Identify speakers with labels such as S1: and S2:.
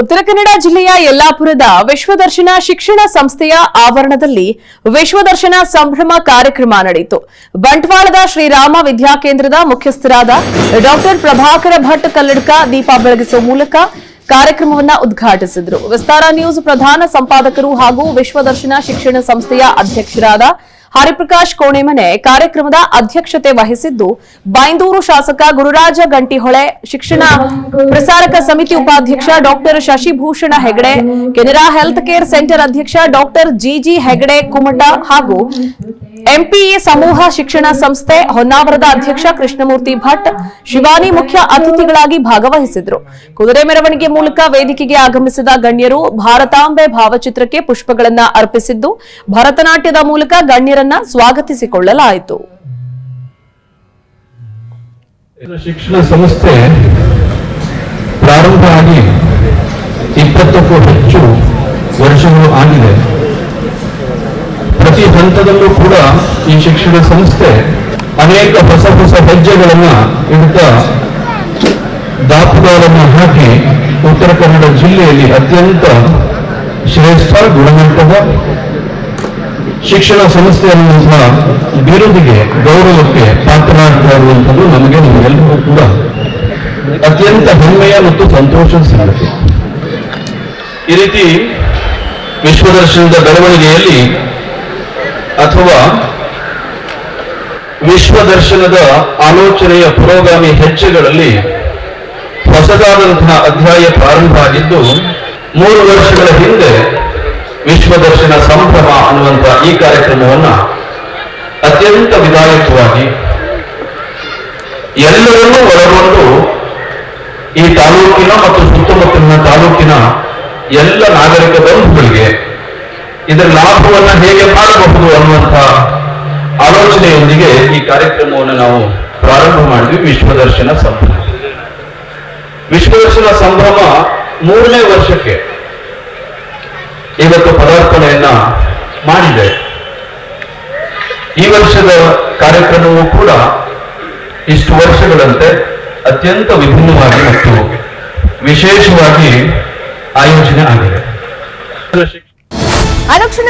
S1: ಉತ್ತರ ಕನ್ನಡ ಜಿಲ್ಲೆಯ ಯಲ್ಲಾಪುರದ ವಿಶ್ವದರ್ಶನ ಶಿಕ್ಷಣ ಸಂಸ್ಥೆಯ ಆವರಣದಲ್ಲಿ ವಿಶ್ವದರ್ಶನ ಸಂಭ್ರಮ ಕಾರ್ಯಕ್ರಮ ನಡೆಯಿತು. ಬಂಟ್ವಾಳದ ಶ್ರೀರಾಮ ವಿದ್ಯಾಕೇಂದ್ರದ ಮುಖ್ಯಸ್ಥರಾದ ಡಾಕ್ಟರ್ ಪ್ರಭಾಕರ ಭಟ್ ಕಲ್ಲಡ್ಕ ದೀಪ ಬೆಳಗಿಸುವ ಮೂಲಕ ಕಾರ್ಯಕ್ರಮವನ್ನ ಉದ್ಘಾಟಿಸಿದರು. ವಿಸ್ತಾರ ನ್ಯೂಸ್ ಪ್ರಧಾನ ಸಂಪಾದಕರು ಹಾಗೂ ವಿಶ್ವದರ್ಶನ ಶಿಕ್ಷಣ ಸಂಸ್ಥೆಯ ಅಧ್ಯಕ್ಷರಾದ ಹರಿಪ್ರಕಾಶ್ ಕೋಣೆಮನೆ ಕಾರ್ಯಕ್ರಮದ ಅಧ್ಯಕ್ಷತೆ ವಹಿಸಿದ್ದು ಬೈಂದೂರು ಶಾಸಕ ಗುರುರಾಜ ಗಂಟಿಹೊಳೆ, ಶಿಕ್ಷಣ ಪ್ರಸಾರಕ ಸಮಿತಿ ಉಪಾಧ್ಯಕ್ಷ doctor Shashibhushan Hegde, Canara health care centre ಅಧ್ಯಕ್ಷ ಡಾಕ್ಟರ್ ಜಿಜಿ ಹೆಗಡೆ ಕುಮಟ ಹಾಗೂ ಎಂಪಿಇ ಸಮೂಹ ಶಿಕ್ಷಣ ಸಂಸ್ಥೆ ಹೊನ್ನಾವರದ ಅಧ್ಯಕ್ಷ ಕೃಷ್ಣಮೂರ್ತಿ ಭಟ್ ಶಿವಾನಿ ಮುಖ್ಯ ಅತಿಥಿಗಳಾಗಿ ಭಾಗವಹಿಸಿದ್ರು. ಕುದುರೆ ಮೆರವಣಿಗೆ ಮೂಲಕ ವೇದಿಕೆಗೆ ಆಗಮಿಸಿದ ಗಣ್ಯರು ಭಾರತಾಂಬೆ ಭಾವಚಿತ್ರಕ್ಕೆ ಪುಷ್ಪಗಳನ್ನ ಅರ್ಪಿಸಿದ್ದು, ಭರತನಾಟ್ಯದ ಮೂಲಕ ಗಣ್ಯರನ್ನ ಸ್ವಾಗತಿಸಿಕೊಳ್ಳಲಾಯಿತು.
S2: ಶಿಕ್ಷಣ ಸಂಸ್ಥೆ ಪ್ರಾರಂಭ ಆಗಿ ಇಪ್ಪತ್ತಕ್ಕೂ ಹೆಚ್ಚು ವರ್ಷಗಳು ಆಗಿದೆ. ಪ್ರತಿ ಹಂತದಲ್ಲೂ ಕೂಡ ಈ ಶಿಕ್ಷಣ ಸಂಸ್ಥೆ ಅನೇಕ ಹೊಸ ಹೊಸ ಹೆಜ್ಜೆಗಳನ್ನ ಇಡ್ತಾ ದಾಪುಗಾಲನ್ನು ಹಾಕಿ ಉತ್ತರ ಕನ್ನಡ ಜಿಲ್ಲೆಯಲ್ಲಿ ಅತ್ಯಂತ ಶ್ರೇಷ್ಠ, ಗುಣಮಟ್ಟದ ಶಿಕ್ಷಣ ಸಂಸ್ಥೆ ಅನ್ನುವಂತಹ ಬಿರುದಿಗೆ ಗೌರವಕ್ಕೆ ಪಾತ್ರರಾಗ್ತಾ ಇರುವಂಥದ್ದು ನಮಗೆ, ನಮಗೆಲ್ಲರಿಗೂ ಕೂಡ ಅತ್ಯಂತ ಹೆಮ್ಮೆಯ ಮತ್ತು ಸಂತೋಷದ ಸಂಗತಿ. ಈ ರೀತಿ ವಿಶ್ವದರ್ಶನದ ಬೆಳವಣಿಗೆಯಲ್ಲಿ ಅಥವಾ ವಿಶ್ವದರ್ಶನದ ಆಲೋಚನೆಯ ಪುರೋಗಾಮಿ ಹೆಜ್ಜೆಗಳಲ್ಲಿ ಹೊಸದಾದಂತಹ ಅಧ್ಯಾಯ ಪ್ರಾರಂಭ ಆಗಿದ್ದು, ಮೂರು ವರ್ಷಗಳ ಹಿಂದೆ ವಿಶ್ವದರ್ಶನ ಸಂಭ್ರಮ ಅನ್ನುವಂಥ ಈ ಕಾರ್ಯಕ್ರಮವನ್ನ ಅತ್ಯಂತ ವಿದಾಯಕವಾಗಿ ಎಲ್ಲರನ್ನೂ ಒಳಗೊಂಡು ಈ ತಾಲೂಕಿನ ಮತ್ತು ಸುತ್ತಮುತ್ತಲಿನ ತಾಲೂಕಿನ ಎಲ್ಲ ನಾಗರಿಕ ಬಂಧುಗಳಿಗೆ ಇದರ ಲಾಭವನ್ನು ಹೇಗೆ ಮಾಡಬಹುದು ಅನ್ನುವಂತಹ ಆಲೋಚನೆಯೊಂದಿಗೆ ಈ ಕಾರ್ಯಕ್ರಮವನ್ನು ನಾವು ಪ್ರಾರಂಭ ಮಾಡಿದ್ವಿ, ವಿಶ್ವದರ್ಶನ ಸಂಭ್ರಮ. ವಿಶ್ವದರ್ಶನ ಸಂಭ್ರಮ ಮೂರನೇ ವರ್ಷಕ್ಕೆ ಇವತ್ತು ಪದಾರ್ಪಣೆಯನ್ನ ಮಾಡಿದೆ. ಈ ವರ್ಷದ ಕಾರ್ಯಕ್ರಮವು ಕೂಡ ಇಷ್ಟು ವರ್ಷಗಳಂತೆ ಅತ್ಯಂತ ವಿಭಿನ್ನವಾಗಿ ಮತ್ತು ವಿಶೇಷವಾಗಿ ಆಯೋಜನೆ ಆಗಿದೆ.